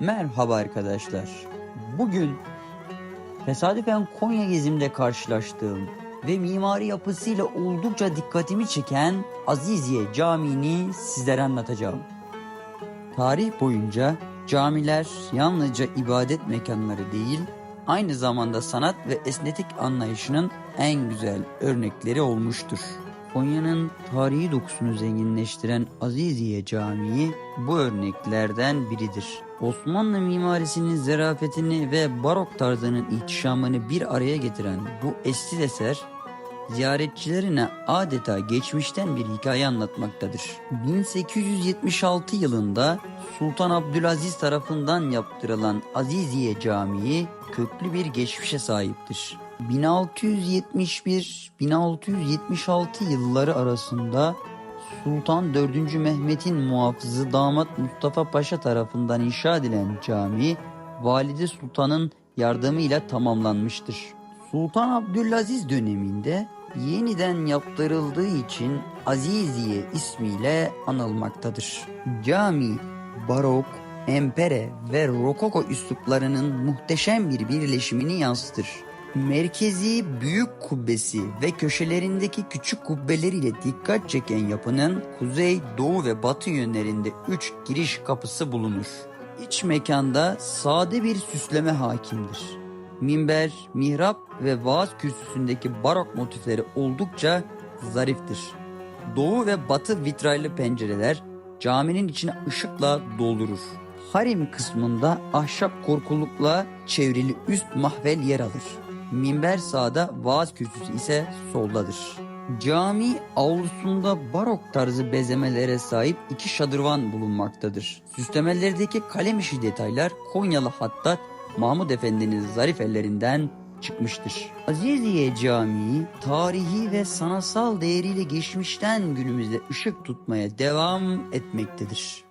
Merhaba arkadaşlar. Bugün tesadüfen Konya gezimde karşılaştığım ve mimari yapısıyla oldukça dikkatimi çeken Aziziye Camii'ni sizlere anlatacağım. Tarih boyunca camiler yalnızca ibadet mekanları değil, aynı zamanda sanat ve estetik anlayışının en güzel örnekleri olmuştur. Konya'nın tarihi dokusunu zenginleştiren Aziziye Camii bu örneklerden biridir. Osmanlı mimarisinin zarafetini ve barok tarzının ihtişamını bir araya getiren bu eşsiz eser ziyaretçilerine adeta geçmişten bir hikaye anlatmaktadır. 1876 yılında Sultan Abdülaziz tarafından yaptırılan Aziziye Camii köklü bir geçmişe sahiptir. 1671-1676 yılları arasında Sultan 4. Mehmet'in muhafızı damat Mustafa Paşa tarafından inşa edilen cami Valide Sultan'ın yardımıyla tamamlanmıştır. Sultan Abdülaziz döneminde yeniden yaptırıldığı için Aziziye ismiyle anılmaktadır. Cami barok, empere ve rokoko üsluplarının muhteşem bir birleşimini yansıtır. Merkezi büyük kubbesi ve köşelerindeki küçük kubbeleriyle dikkat çeken yapının kuzey, doğu ve batı yönlerinde 3 giriş kapısı bulunur. İç mekanda sade bir süsleme hakimdir. Minber, mihrap ve vaaz kürsüsündeki barok motifleri oldukça zariftir. Doğu ve batı vitraylı pencereler caminin içine ışıkla doldurur. Harim kısmında ahşap korkulukla çevrili üst mahvel yer alır. Minber sağda, vaaz kürsüsü ise soldadır. Cami avlusunda barok tarzı bezemelere sahip iki şadırvan bulunmaktadır. Süslemelerdeki kalem işi detaylar Konyalı Hattat Mahmud Efendi'nin zarif ellerinden çıkmıştır. Aziziye Camii tarihi ve sanatsal değeriyle geçmişten günümüzde ışık tutmaya devam etmektedir.